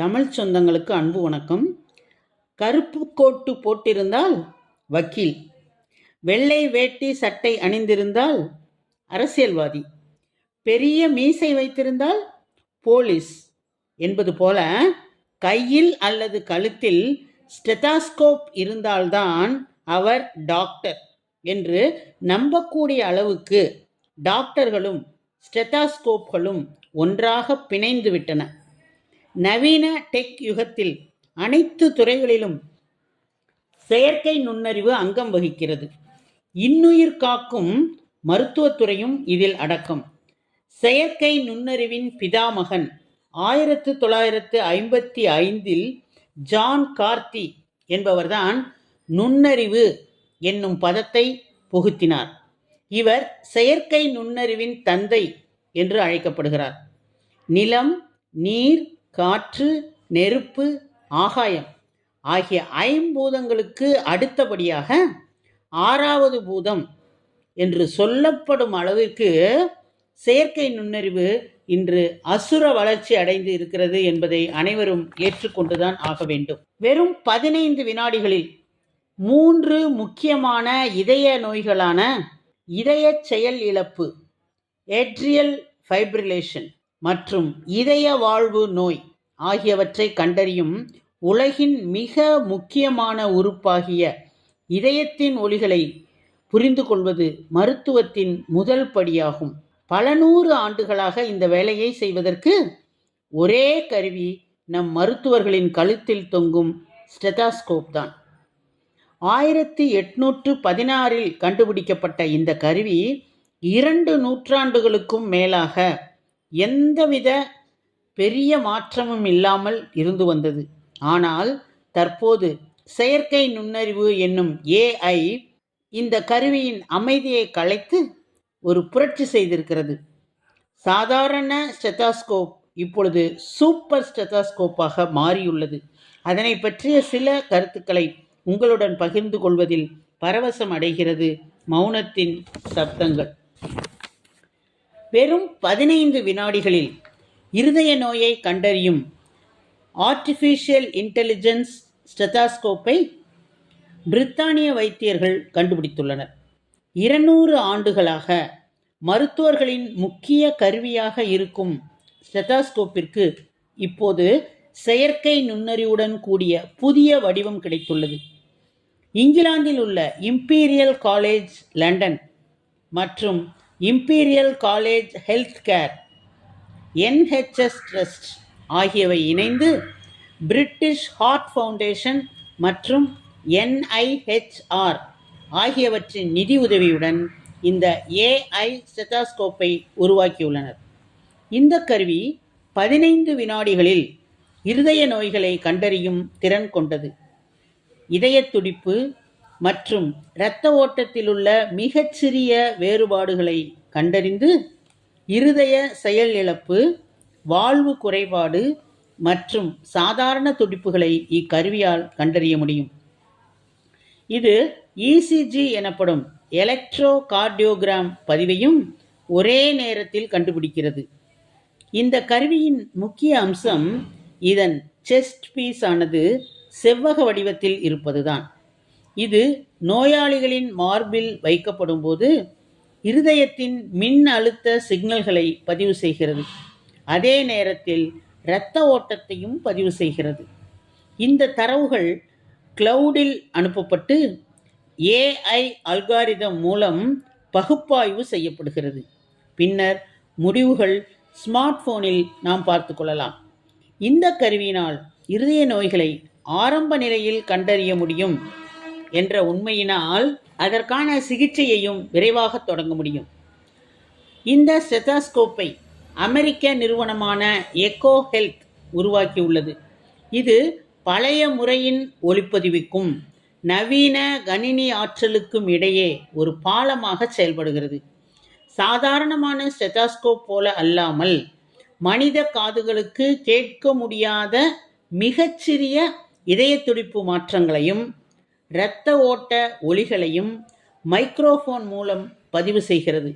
தமிழ் சொந்தங்களுக்கு அன்பு வணக்கம். கருப்பு கோட்டு போட்டிருந்தால் வக்கீல். வெள்ளை வேட்டி சட்டை அணிந்திருந்தால் அரசியல்வாதி. பெரிய மீசை வைத்திருந்தால் போலீஸ் என்பது போல கையில் அல்லது கழுத்தில் ஸ்டெதாஸ்கோப் இருந்தால்தான் அவர் டாக்டர் என்று நம்பக்கூடிய அளவுக்கு டாக்டர்களும் ஸ்டெதாஸ்கோப்களும் ஒன்றாக பிணைந்து விட்டன. நவீன டெக் யுகத்தில் அனைத்து துறைகளிலும் செயற்கை நுண்ணறிவு அங்கம் வகிக்கிறது. இன்னுயிர் காக்கும் மருத்துவத்துறையும் இதில் அடக்கம். செயற்கை நுண்ணறிவின் பிதாமகன் ஆயிரத்து தொள்ளாயிரத்து ஐம்பத்தி ஐந்தில் ஜான் கார்த்தி என்பவர்தான் நுண்ணறிவு என்னும் பதத்தை புகுத்தினார். இவர் செயற்கை நுண்ணறிவின் தந்தை என்று அழைக்கப்படுகிறார். நிலம் நீர் காற்று நெருப்பு ஆகாயம் ஆகிய ஐம்பூதங்களுக்கு அடுத்தபடியாக ஆறாவது பூதம் என்று சொல்லப்படும் அளவிற்கு செயற்கை நுண்ணறிவு இன்று அசுர வளர்ச்சி அடைந்து இருக்கிறது என்பதை அனைவரும் ஏற்றுக்கொண்டுதான் ஆக வேண்டும். வெறும் பதினைந்து வினாடிகளில் மூன்று முக்கியமான இதய நோய்களான இதய செயல் இழப்பு ஏட்ரியல் ஃபைப்ரிலேஷன் மற்றும் இதய வாழ்வு நோய் ஆகியவற்றை கண்டறியும் உலகின் மிக முக்கியமான உறுப்பாகிய இதயத்தின் ஒலிகளை புரிந்து கொள்வது மருத்துவத்தின் முதல் படியாகும். பல நூறு ஆண்டுகளாக இந்த வேலையை செய்வதற்கு ஒரே கருவி நம் மருத்துவர்களின் கழுத்தில் தொங்கும் ஸ்டெதாஸ்கோப் தான். ஆயிரத்தி எட்நூற்று பதினாறில் கண்டுபிடிக்கப்பட்ட இந்த கருவி இரண்டு நூற்றாண்டுகளுக்கும் மேலாக எந்தவித பெரிய மாற்றமும் இல்லாமல் இருந்து வந்தது. ஆனால் தற்போது செயற்கை நுண்ணறிவு என்னும் ஏஐ இந்த கருவியின் அமைதியை கலைத்து ஒரு புரட்சி செய்திருக்கிறது. சாதாரண ஸ்டெத்தாஸ்கோப் இப்பொழுது சூப்பர் ஸ்டெத்தாஸ்கோப்பாக மாறியுள்ளது. அதனை பற்றிய சில கருத்துக்களை உங்களுடன் பகிர்ந்து கொள்வதில் பரவசம் அடைகிறது மௌனத்தின் சப்தங்கள். வெறும் பதினைந்து வினாடிகளில் இருதய நோயை கண்டறியும் ஆர்டிஃபிஷியல் இன்டெலிஜென்ஸ் ஸ்டெத்தாஸ்கோப்பை பிரித்தானிய வைத்தியர்கள் கண்டுபிடித்துள்ளனர். இருநூறு ஆண்டுகளாக மருத்துவர்களின் முக்கிய கருவியாக இருக்கும் ஸ்டெத்தாஸ்கோப்பிற்கு இப்போது செயற்கை நுண்ணறிவுடன் கூடிய புதிய வடிவம் கிடைத்துள்ளது. இங்கிலாந்தில் உள்ள இம்பீரியல் காலேஜ் லண்டன் மற்றும் Imperial College health care NHS trust ஆகியவை இணைந்து பிரிட்டிஷ் ஹார்ட் ஃபவுண்டேஷன் மற்றும் என்ஐஹெச்ஆர் ஆகியவற்றின் நிதி உதவியுடன் இந்த ஏஐ ஸ்டெத்தாஸ்கோப்பை உருவாக்கியுள்ளனர். இந்த கருவி பதினைந்து வினாடிகளில் இருதய நோய்களை கண்டறியும் திறன் கொண்டது. இதய துடிப்பு மற்றும் இரத்த ஓட்டத்திலுள்ள மிகச்சிறிய வேறுபாடுகளை கண்டறிந்து இருதய செயல் இழப்பு வாழ்வு குறைபாடு மற்றும் சாதாரண துடிப்புகளை இக்கருவியால் கண்டறிய முடியும். இது இசிஜி எனப்படும் எலக்ட்ரோ கார்டியோகிராம் பதிவையும் ஒரே நேரத்தில் கண்டுபிடிக்கிறது. இந்த கருவியின் முக்கிய அம்சம் இதன் செஸ்ட் பீஸ் ஆனது செவ்வக வடிவத்தில் இருப்பதுதான். இது நோயாளிகளின் மார்பில் வைக்கப்படும் போது இருதயத்தின் மின் அழுத்த சிக்னல்களை பதிவு செய்கிறது. அதே நேரத்தில் இரத்த ஓட்டத்தையும் பதிவு செய்கிறது. இந்த தரவுகள் கிளவுடில் அனுப்பப்பட்டு ஏஐ அல்காரிதம் மூலம் பகுப்பாய்வு செய்யப்படுகிறது. பின்னர் முடிவுகள் ஸ்மார்ட் போனில் நாம் பார்த்து கொள்ளலாம். இந்த கருவியினால் இருதய நோய்களை ஆரம்ப நிலையில் கண்டறிய முடியும். என்ற உண்மையினால் அதற்கான சிகிச்சையையும் விரைவாக தொடங்க முடியும். இந்த ஸ்டெத்தாஸ்கோப்பை அமெரிக்க நிறுவனமான எக்கோ ஹெல்த் உருவாக்கியுள்ளது. இது பழைய முறையின் ஒளிப்பதிவுக்கும் நவீன கணினி ஆற்றலுக்கும் இடையே ஒரு பாலமாக செயல்படுகிறது. சாதாரணமான ஸ்டெத்தாஸ்கோப் போல அல்லாமல் மனித காதுகளுக்கு கேட்க முடியாத மிகச்சிறிய இதய துடிப்பு மாற்றங்களையும் இரத்த ஓட்ட ஒலிகளையும் மைக்ரோஃபோன் மூலம் பதிவு செய்கிறது.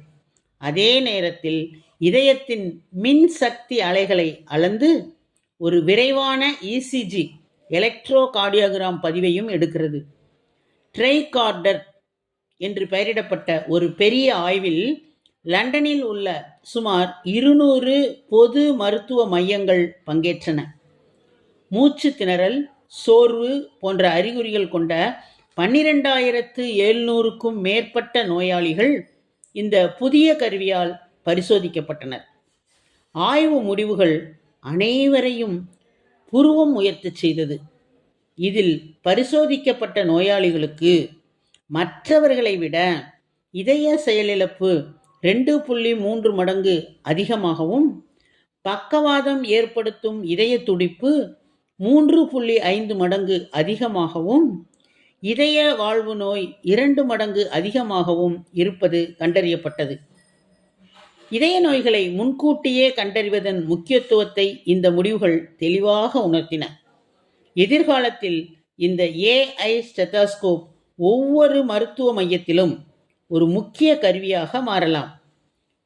அதே நேரத்தில் இதயத்தின் மின் சக்தி அலைகளை அளந்து ஒரு விரைவான இசிஜி எலக்ட்ரோ கார்டியோகிராம் பதிவையும் எடுக்கிறது. ட்ரைகார்டர் என்று பெயரிடப்பட்ட ஒரு பெரிய ஆய்வில் லண்டனில் உள்ள சுமார் இருநூறு பொது மருத்துவ மையங்கள் பங்கேற்றன. மூச்சு திணறல் சோர்வு போன்ற அறிகுறிகள் கொண்ட பன்னிரெண்டாயிரத்து எழுநூறுக்கும் மேற்பட்ட நோயாளிகள் இந்த புதிய கருவியால் பரிசோதிக்கப்பட்டனர். ஆய்வு முடிவுகள் அனைவரையும் புருவம் உயர்த்தச் செய்தது. இதில் பரிசோதிக்கப்பட்ட நோயாளிகளுக்கு மற்றவர்களை விட இதய செயலிழப்பு ரெண்டு புள்ளி மூன்று மடங்கு அதிகமாகவும் பக்கவாதம் ஏற்படுத்தும் இதய துடிப்பு மூன்று புள்ளி ஐந்து மடங்கு அதிகமாகவும் இதய வாழ்வு நோய் இரண்டு மடங்கு அதிகமாகவும் இருப்பது கண்டறியப்பட்டது. இதய நோய்களை முன்கூட்டியே கண்டறிவதன் முக்கியத்துவத்தை இந்த முடிவுகள் தெளிவாக உணர்த்தின. எதிர்காலத்தில் இந்த ஏஐ ஸ்டெத்தாஸ்கோப் ஒவ்வொரு மருத்துவ மையத்திலும் ஒரு முக்கிய கருவியாக மாறலாம்.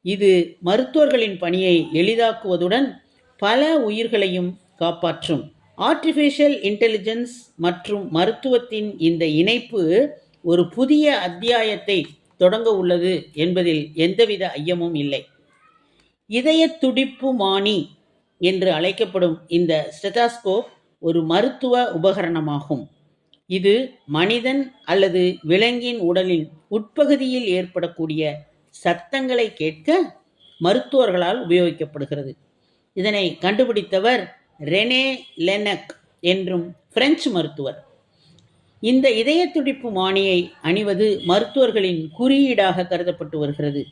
இது மருத்துவர்களின் பணியை எளிதாக்குவதுடன் பல உயிர்களையும் காப்பாற்றும். ஆர்டிஃபிஷியல் இன்டெலிஜென்ஸ் மற்றும் மருத்துவத்தின் இந்த இணைப்பு ஒரு புதிய அத்தியாயத்தை தொடங்க உள்ளது என்பதில் எந்தவித ஐயமும் இல்லை. இதய துடிப்பு மானி என்று அழைக்கப்படும் இந்த ஸ்டெதாஸ்கோப் ஒரு மருத்துவ உபகரணமாகும். இது மனிதன் அல்லது விலங்கின் உடலின் உட்பகுதியில் ஏற்படக்கூடிய சத்தங்களை கேட்க மருத்துவர்களால் உபயோகிக்கப்படுகிறது. இதனை கண்டுபிடித்தவர் ரெனே லெனக் என்றும் பிரெஞ்சு மருத்துவர். இந்த இதய துடிப்பு மானியை அணிவது மருத்துவர்களின் குறியீடாக கருதப்பட்டு வருகிறது.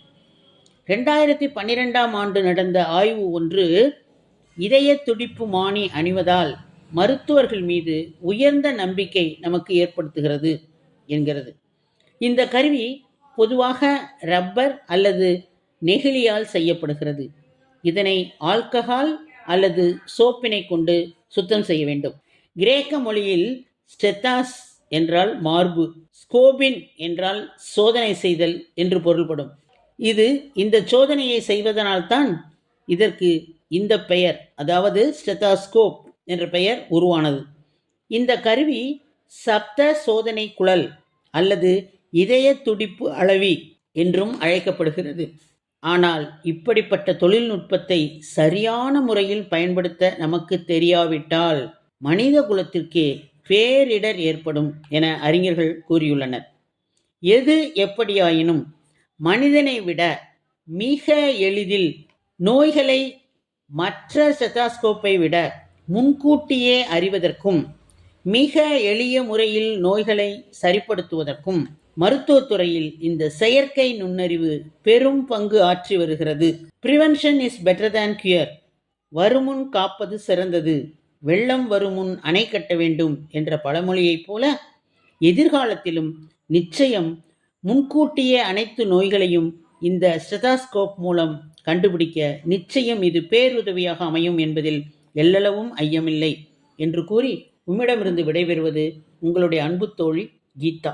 ரெண்டாயிரத்தி பன்னிரெண்டாம் ஆண்டு நடந்த ஆய்வு ஒன்று இதய துடிப்பு மானி அணிவதால் மருத்துவர்கள் மீது உயர்ந்த நம்பிக்கை நமக்கு ஏற்படுத்துகிறது என்கிறது. இந்த கருவி பொதுவாக ரப்பர் அல்லது நெகிழியால் செய்யப்படுகிறது. இதனை ஆல்கஹால் அல்லது சோப்பினை கொண்டு சுத்தம் செய்ய வேண்டும். கிரேக்க மொழியில் ஸ்டெத்தாஸ் என்றால் மார்பு ஸ்கோபின் என்றால் சோதனை செய்தல் என்று பொருள்படும். இது இந்த சோதனையை செய்வதனால்தான் இதற்கு இந்த பெயர் அதாவது ஸ்டெத்தாஸ்கோப் என்ற பெயர் உருவானது. இந்த கருவி சப்த சோதனை குழல் அல்லது இதய துடிப்பு அளவி என்றும் அழைக்கப்படுகிறது. ஆனால் இப்படிப்பட்ட தொழில்நுட்பத்தை சரியான முறையில் பயன்படுத்த நமக்கு தெரியாவிட்டால் மனித குலத்திற்கே பேரிடர் ஏற்படும் என அறிஞர்கள் கூறியுள்ளனர். எது எப்படியாயினும் மனிதனை விட மிக எளிதில் நோய்களை மற்ற செட்டாஸ்கோப்பை விட முன்கூட்டியே அறிவதற்கும் மிக எளிய முறையில் நோய்களை சரிப்படுத்துவதற்கும் மருத்துவத்துறையில் இந்த செயற்கை நுண்ணறிவு பெரும் பங்கு ஆற்றி வருகிறது. Prevention is better than cure வருமுன் காப்பது சிறந்தது. வெள்ளம் வருமுன் அணை கட்ட வேண்டும் என்ற பழமொழியைப் போல எதிர்காலத்திலும் நிச்சயம் முன்கூட்டியே அனைத்து நோய்களையும் இந்த ஸ்டெதாஸ்கோப் மூலம் கண்டுபிடிக்க நிச்சயம் இது பேருதவியாக அமையும் என்பதில் எல்லளவும் ஐயமில்லை என்று கூறி உம்மிடமிருந்து விடைபெறுவது உங்களுடைய அன்பு தோழி கீதா.